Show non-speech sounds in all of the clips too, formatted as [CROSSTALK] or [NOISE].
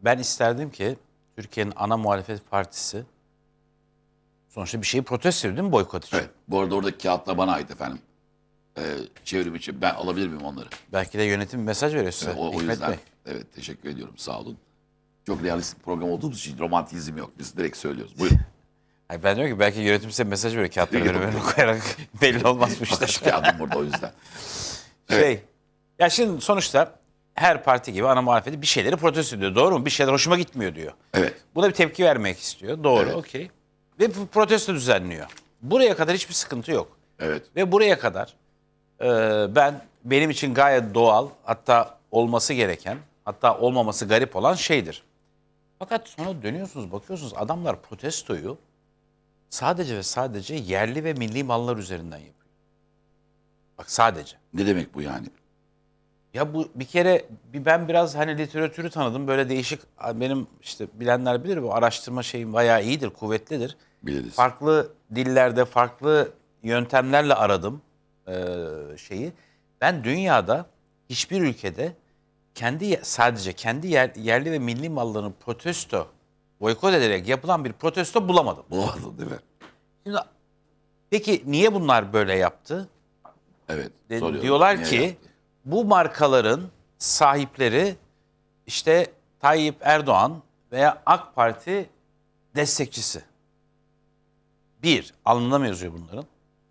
ben isterdim ki Türkiye'nin ana muhalefet partisi sonuçta bir şeyi protesto ediyor değil mi boykot için? Evet. Bu arada oradaki kağıtlar bana ait efendim. Ee, çevrim için ben alabilir miyim onları? Belki de yönetim bir mesaj veriyor size. O, o Hikmet yüzden Bey. evet teşekkür ediyorum sağ olun. Çok realist bir program olduğumuz için romantizm yok. Biz direkt söylüyoruz. Buyurun. [LAUGHS] Hayır, ben diyorum ki belki yönetim size mesaj veriyor kağıtları böyle koyarak [LAUGHS] belli olmaz bu işler. Şu kağıdım burada o yüzden. Şey, ya şimdi sonuçta her parti gibi ana muhalefeti bir şeyleri protesto ediyor. Doğru mu? Bir şeyler hoşuma gitmiyor diyor. Evet. Buna bir tepki vermek istiyor. Doğru, Evet. okey. Ve protesto düzenliyor. Buraya kadar hiçbir sıkıntı yok. Evet. Ve buraya kadar e, ben benim için gayet doğal hatta olması gereken hatta olmaması garip olan şeydir. Fakat sonra dönüyorsunuz bakıyorsunuz adamlar protestoyu sadece ve sadece yerli ve milli mallar üzerinden yapıyor. Bak sadece. Ne demek bu yani? Ya bu bir kere bir ben biraz hani literatürü tanıdım. Böyle değişik benim işte bilenler bilir bu araştırma şeyim bayağı iyidir, kuvvetlidir. Biliriz. Farklı dillerde, farklı yöntemlerle aradım eee, şeyi. Ben dünyada hiçbir ülkede kendi sadece kendi yer- yerli ve milli mallarını protesto, boykot ederek yapılan bir protesto bulamadım. Bulamadın değil mi? Şimdi peki niye bunlar böyle yaptı? Evet. De- soruyorum. diyorlar Niye ki yaptı? Bu markaların sahipleri işte Tayyip Erdoğan veya AK Parti destekçisi. Bir, alnına mı yazıyor bunların?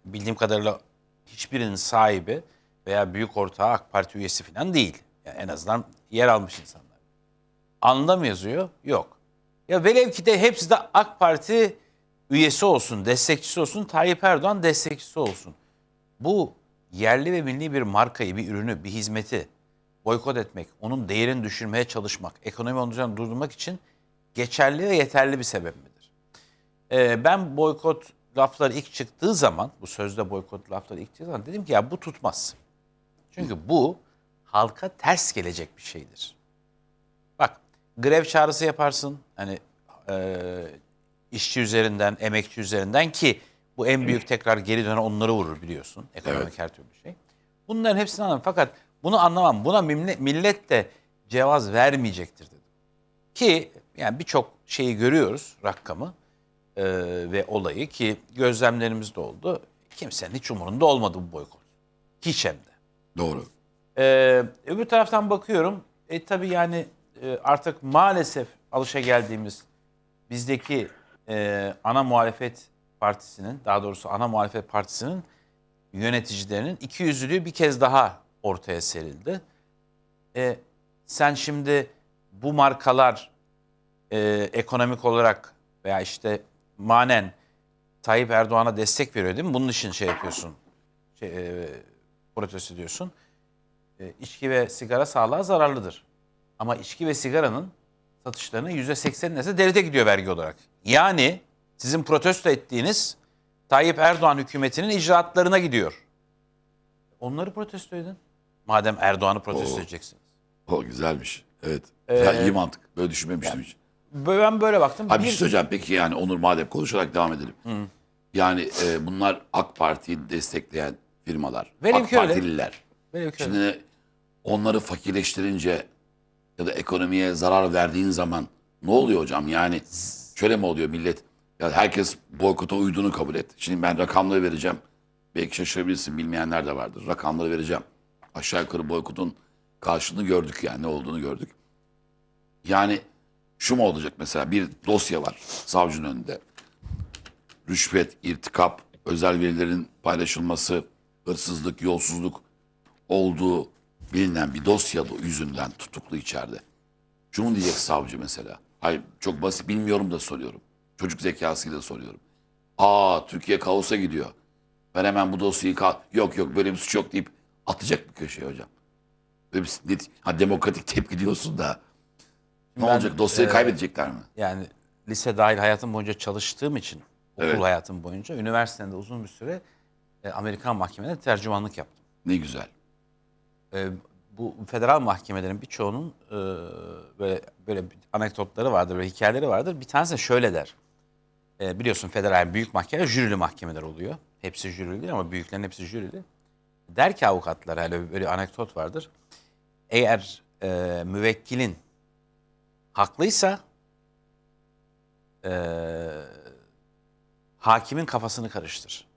Bildiğim kadarıyla hiçbirinin sahibi veya büyük ortağı AK Parti üyesi falan değil. Yani en azından yer almış insanlar. Alnında mı yazıyor? Yok. Ya velev ki de hepsi de AK Parti üyesi olsun, destekçisi olsun, Tayyip Erdoğan destekçisi olsun. Bu yerli ve milli bir markayı, bir ürünü, bir hizmeti boykot etmek, onun değerini düşürmeye çalışmak, ekonomi onun durdurmak için geçerli ve yeterli bir sebep midir? Ee, ben boykot lafları ilk çıktığı zaman, bu sözde boykot lafları ilk çıktığı zaman dedim ki ya bu tutmaz. Çünkü bu halka ters gelecek bir şeydir. Bak grev çağrısı yaparsın hani e, işçi üzerinden, emekçi üzerinden ki bu en büyük tekrar geri dönen onları vurur biliyorsun. Ekonomik Evet. her türlü şey. Bunların hepsini anlamam. Fakat bunu anlamam. Buna millet, millet de cevaz vermeyecektir dedim. Ki yani birçok şeyi görüyoruz rakamı e, ve olayı ki gözlemlerimiz de oldu. Kimsenin hiç umurunda olmadı bu boykot. Hiç hem de. Doğru. Ee, öbür taraftan bakıyorum. E tabii yani e, artık maalesef alışa geldiğimiz bizdeki e, ana muhalefet partisinin, daha doğrusu ana muhalefet partisinin yöneticilerinin iki yüzlülüğü bir kez daha ortaya serildi. E, sen şimdi bu markalar e, ekonomik olarak veya işte manen Tayyip Erdoğan'a destek veriyor değil mi? Bunun için şey yapıyorsun, şey, e, protesto ediyorsun e, içki ve sigara sağlığa zararlıdır. Ama içki ve sigaranın satışlarının %80'i neyse devlete gidiyor vergi olarak. Yani sizin protesto ettiğiniz Tayyip Erdoğan hükümetinin icraatlarına gidiyor. Onları protesto edin. Madem Erdoğan'ı protesto Oo. edeceksiniz. O güzelmiş. Evet. Ee, Ya, iyi mantık. Böyle düşünmemiştim hiç. Böyle- Ben böyle baktım. Abi bir şey söyleyeceğim. Peki yani Onur madem konuşarak devam edelim. Yani e, bunlar AK Parti'yi destekleyen firmalar. Velev AK. Partililer. Ki- Şimdi onları fakirleştirince ya da ekonomiye zarar verdiğin zaman ne oluyor hocam? Yani şöyle mi oluyor millet? Ya herkes boykota uyduğunu kabul et. Şimdi ben rakamları vereceğim. Belki şaşırabilirsin bilmeyenler de vardır. Rakamları vereceğim. Aşağı yukarı boykotun karşılığını gördük yani ne olduğunu gördük. Yani şu mu olacak mesela bir dosya var savcının önünde. Rüşvet, irtikap, özel verilerin paylaşılması, hırsızlık, yolsuzluk olduğu bilinen bir dosya yüzünden tutuklu içeride. Şunu diyecek savcı mesela. Hayır çok basit bilmiyorum da soruyorum. Çocuk zekasıyla soruyorum. Aa Türkiye kaosa gidiyor. Ben hemen bu dosyayı ka- yok yok böyle bir suç yok deyip atacak bir köşeye hocam. Böyle bir, ne- ha, demokratik tepki diyorsun da. Ne Ben, olacak dosyayı e, kaybedecekler mi? Yani lise dahil hayatım boyunca çalıştığım için, okul Evet. hayatım boyunca, üniversitede uzun bir süre e, Amerikan mahkemelerinde tercümanlık yaptım. Ne güzel. e, bu federal mahkemelerin birçoğunun e, böyle böyle anekdotları vardır, böyle hikayeleri vardır. Bir tanesi şöyle der. E, biliyorsun federal büyük mahkeme jürili mahkemeler oluyor. Hepsi jürili değil ama büyüklerin hepsi jürili. Der ki avukatlar öyle böyle anekdot vardır. Eğer e, müvekkilin haklıysa eee, hakimin kafasını karıştır.